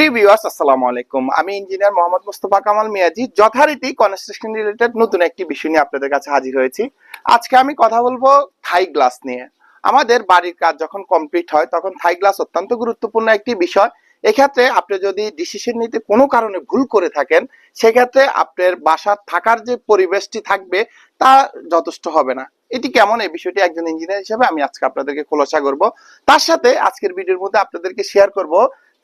Previewers আসসালামু আলাইকুম। আমি ইঞ্জিনিয়ার মোহাম্মদ কামাল মিয়াজি, যথারীতি কনস্ট্রাকশন রিলেটেড নতুন একটি বিষয় নিয়ে আপনাদের কাছে হাজির হয়েছি। আজকে আমি কথা বলব থাই গ্লাস নিয়ে। আমাদের বাড়ির কাজ যখন কমপ্লিট হয়, তখন থাই গ্লাস অত্যন্ত গুরুত্বপূর্ণ একটি বিষয়। এক্ষেত্রে আপনি যদি ডিসিশন নিতে কোনো কারণে ভুল করে থাকেন, সেক্ষেত্রে আপনার বাসার থাকার যে পরিবেশটি থাকবে, তা যথেষ্ট হবে না। এটি কেমন? এই বিষয়টি একজন ইঞ্জিনিয়ার হিসেবে আমি আজকে আপনাদেরকে খোলাসা করব। তার সাথে আজকের ভিডিওর মধ্যে আপনাদেরকে শেয়ার করব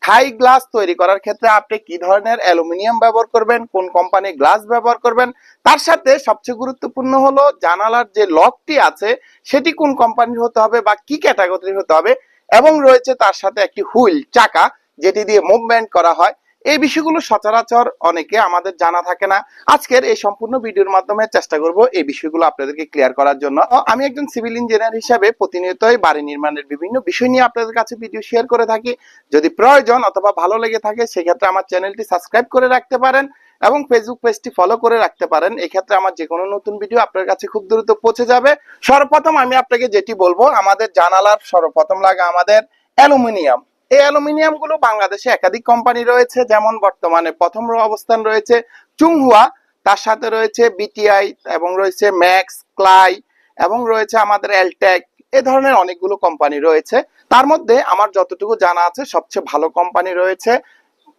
থাই গ্লাস তৈরি করার ক্ষেত্রে আপনি কি ধরনের অ্যালুমিনিয়াম ব্যবহার করবেন? কোন কোম্পানির গ্লাস ব্যবহার করবেন? তার সাথে সবচেয়ে গুরুত্বপূর্ণ হলো জানালার যে লকটি আছে, সেটি কোন কোম্পানির হতে হবে বা কি ক্যাটাগরির হতে হবে? এবং রয়েছে তার সাথে একটি হুইল চাকা, যেটি দিয়ে মুভমেন্ট করা হয়। এই বিষয়গুলো সচরাচর অনেকে আমাদের জানা থাকে না। আজকের এই সম্পূর্ণ ভিডিওর মাধ্যমে চেষ্টা করব এই বিষয়গুলো আপনাদেরকে ক্লিয়ার করার জন্য। আমি একজন সিভিল ইঞ্জিনিয়ার হিসেবে প্রতিনিয়তই বাড়ি নির্মাণের বিভিন্ন বিষয় নিয়ে আপনাদের কাছে ভিডিও শেয়ার করে থাকি। যদি প্রয়োজন অথবা ভালো লেগে থাকে, সেক্ষেত্রে আমার চ্যানেলটি সাবস্ক্রাইব করে রাখতে পারেন এবং ফেসবুক পেজটি ফলো করে রাখতে পারেন। এক্ষেত্রে আমার যে কোনো নতুন ভিডিও আপনার কাছে খুব দ্রুত পৌঁছে যাবে। সর্বপ্রথম আমি আপনাকে যেটি বলব, আমাদের জানালার সর্বপ্রথম লাগে আমাদের অ্যালুমিনিয়াম। এই অ্যালুমিনিয়ামগুলো বাংলাদেশে একাধিক কোম্পানি রয়েছে, যেমন বর্তমানে প্রথম অবস্থান রয়েছে চুংহুয়া, তার সাথে রয়েছে বিটিআই এবং রয়েছে ম্যাক্স ক্লাই এবং রয়েছে আমাদের এলটেক এ ধরনের অনেকগুলো কোম্পানি রয়েছে। তার মধ্যে আমার যতটুকু জানা আছে, সবচেয়ে ভালো কোম্পানি রয়েছে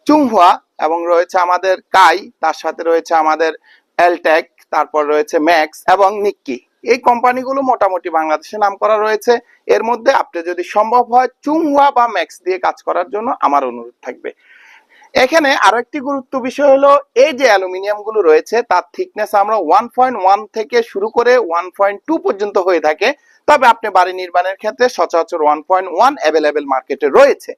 চুংহুয়া এবং রয়েছে আমাদের কাই তার সাথে রয়েছে আমাদের এলটেক তারপর রয়েছে ম্যাক্স এবং নিক্কি এই কোম্পানিগুলো মোটামুটি বাংলাদেশে নাম করা রয়েছে। এর মধ্যে আপনি যদি সম্ভব হয় চুংহুয়া বা ম্যাক্স দিয়ে কাজ করার জন্য আমার অনুরোধ থাকবে। এখানে আরও একটি গুরুত্ব বিষয় হলো, এই যে অ্যালুমিনিয়ামগুলো রয়েছে, তার থিকনেস আমরা ওয়ান পয়েন্ট ওয়ান থেকে শুরু করে ওয়ান পয়েন্ট টু পর্যন্ত হয়ে থাকে। তবে আপনি বাড়ি নির্মাণের ক্ষেত্রে সচরাচর ওয়ান পয়েন্ট ওয়ান অ্যাভেলেবেল মার্কেটে রয়েছে।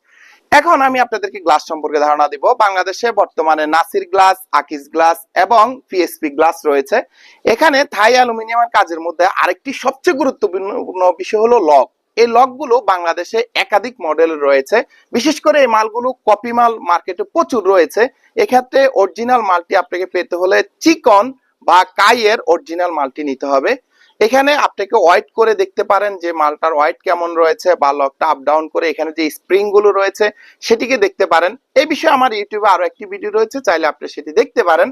এখন আমি আপনাদেরকে গ্লাস সম্পর্কে ধারণা দিব। বাংলাদেশে বর্তমানে নাসির গ্লাস আকিস গ্লাস এবং পিএসপি গ্লাস রয়েছে। এখানে থাই অ্যালুমিনিয়ামের কাজের মধ্যে আরেকটি সবচেয়ে গুরুত্বপূর্ণ বিষয় হলো লক। এই লকগুলো বাংলাদেশে একাধিক মডেল রয়েছে। বিশেষ করে এই মালগুলো কপি মাল মার্কেটে প্রচুর রয়েছে। এক্ষেত্রে অরিজিনাল মালটি আপনাকে পেতে হলে চিকন বা কাইয়ের অরিজিনাল মালটি নিতে হবে। এখানে আপনাকে ওয়াইট করে দেখতে পারেন যে মালটার ওয়াইট কেমন রয়েছে বা লকটা আপ ডাউন করে এখানে যে স্প্রিংগুলো রয়েছে সেটিকে দেখতে পারেন। এই বিষয়ে আমার ইউটিউবে আরও একটি ভিডিও রয়েছে, চাইলে আপনি সেটি দেখতে পারেন।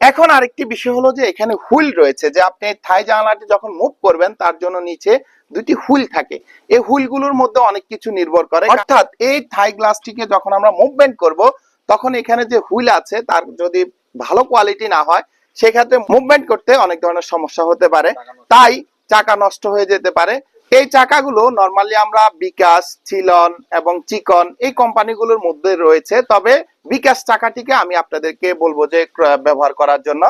এখন আরেকটি বিষয় হলো যে এখানে হুইল রয়েছে, যে আপনি থাই জানালাটি যখন মুভ করবেন তার জন্য নিচে দুটি হুইল থাকে। এই হুইলগুলোর মধ্যে অনেক কিছু নির্ভর করে। অর্থাৎ এই থাই গ্লাসটিকে যখন আমরা মুভমেন্ট করব, তখন এখানে যে হুইল আছে, তার যদি ভালো কোয়ালিটি না হয় সেক্ষেত্রে মুভমেন্ট করতে অনেক ধরনের সমস্যা হতে পারে। তাই চাকা নষ্ট হয়ে যেতে পারে। এই চাকাগুলো নর্মালি আমরা বিকাশ ছিলন এবং চিকন এই কোম্পানিগুলোর মধ্যে রয়েছে। তবে বিকাশ চাকাটিকে আমি আপনাদেরকে বলব যে ব্যবহার করার জন্য।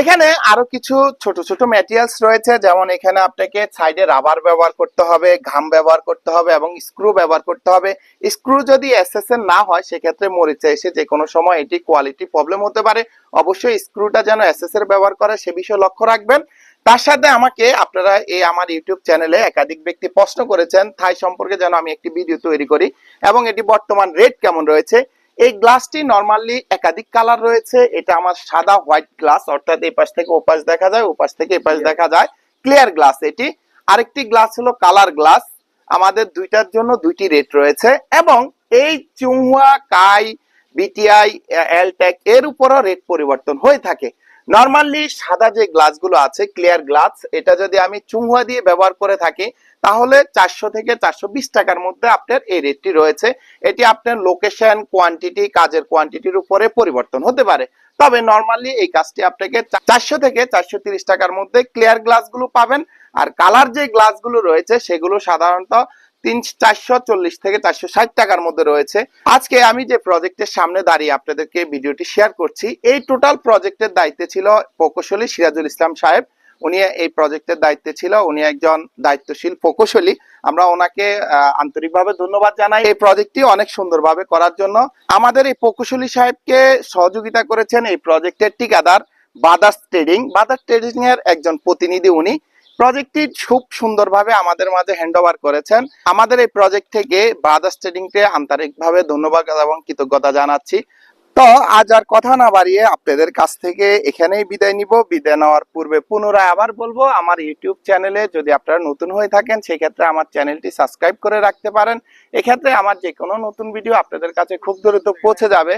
এখানে আরও কিছু ছোট ছোট ম্যাটেরিয়ালস রয়েছে। যেমন এখানে আপনাকে সাইডে রাবার ব্যবহার করতে হবে, ঘাম ব্যবহার করতে হবে এবং স্ক্রু ব্যবহার করতে হবে। স্ক্রু যদি এসএস এর না হয়, সেক্ষেত্রে মরিচা এসে যে কোনো সময় এটি কোয়ালিটি প্রবলেম হতে পারে। অবশ্যই স্ক্রুটা যেন এসএস এর ব্যবহার করে, সে বিষয়ে লক্ষ্য রাখবেন। তার সাথে আমাকে আপনারা এই আমার ইউটিউব চ্যানেলে একাধিক ব্যক্তি প্রশ্ন করেছেন থাই সম্পর্কে যেন আমি একটি ভিডিও তৈরি করি এবং এটি বর্তমান রেট কেমন রয়েছে। এই গ্লাসটি নর্মালি একাধিক কালার রয়েছে। এটা আমার সাদা হোয়াইট গ্লাস অর্থাৎ এই পাশ থেকে ওপাশ দেখা যায় ওপাশ থেকে এই পাশ দেখা যায়। ক্লিয়ার গ্লাস এটি। আরেকটি গ্লাস হলো কালার গ্লাস আমাদের দুইটার জন্য দুইটি রেট রয়েছে এবং এই চুংহুয়া কাই, বিটিআই এলটেক এর উপরও রেট পরিবর্তন হয়ে থাকে। নরমালি সাদা যে গ্লাসগুলো আছে ক্লিয়ার গ্লাস এটা যদি আমি চুংহুয়া দিয়ে ব্যবহার করে থাকি, তাহলে চারশো থেকে চারশো বিশ টাকার মধ্যে আপনার এই রেটটি রয়েছে। এটি আপনার লোকেশন কোয়ান্টিটি কাজের কোয়ান্টিটির উপরে পরিবর্তন হতে পারে। তবে নর্মালি এই কাজটি আপনাকে চারশো থেকে চারশো টাকার মধ্যে ক্লিয়ার গ্লাসগুলো পাবেন। আর কালার যে গ্লাসগুলো রয়েছে, সেগুলো সাধারণত তিন, চারশো চল্লিশ থেকে চারশো ষাট টাকার মধ্যে রয়েছে। আজকে আমি যে প্রজেক্টের সামনে দাঁড়িয়ে আপনাদেরকে ভিডিওটি শেয়ার করছি, এই টোটাল প্রজেক্টের দায়িত্বে ছিল প্রকৌশলী সিরাজুল ইসলাম সাহেব। উনি এই প্রজেক্টের দায়িত্বে ছিল, উনি একজন দায়িত্বশীল প্রকৌশলী। আমরা ওনাকে আন্তরিকভাবে ধন্যবাদ জানাই এই প্রজেক্টটি অনেক সুন্দরভাবে করার জন্য। আমাদের এই প্রকৌশলী সাহেবকে সহযোগিতা করেছেন এই প্রজেক্টের ঠিকাদার বাদাস ট্রেডিং। বাদাস ট্রেডিং এর একজন প্রতিনিধি উনি। প্রজেক্টটি খুব সুন্দরভাবে আমাদের মাঝে হ্যান্ড ওভার করেছেন। আমাদের এই প্রজেক্ট থেকে ব্রাদার্স ট্রেডিং কে আন্তরিকভাবে ধন্যবাদ এবং কৃতজ্ঞতা জানাচ্ছি। তো আজ আর কথা না বাড়িয়ে আপনাদের কাছ থেকে এখানেই বিদায় নিব। বিদায় নেওয়ার পূর্বে পুনরায় আবার বলব, আমার ইউটিউব চ্যানেলে যদি আপনারা নতুন হয়ে থাকেন সেই ক্ষেত্রে আমার চ্যানেলটি সাবস্ক্রাইব করে রাখতে পারেন। এক্ষেত্রে আমার যে কোনো নতুন ভিডিও আপনাদের কাছে খুব দ্রুত পৌঁছে যাবে।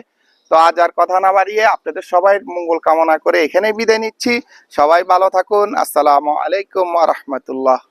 তো আজ আর কথা না বাড়িয়ে আপনাদের সবাই মঙ্গল কামনা করে এখানেই বিদায় নিচ্ছি। সবাই ভালো থাকুন। আসসালামু আলাইকুম রহমতুল্লাহ।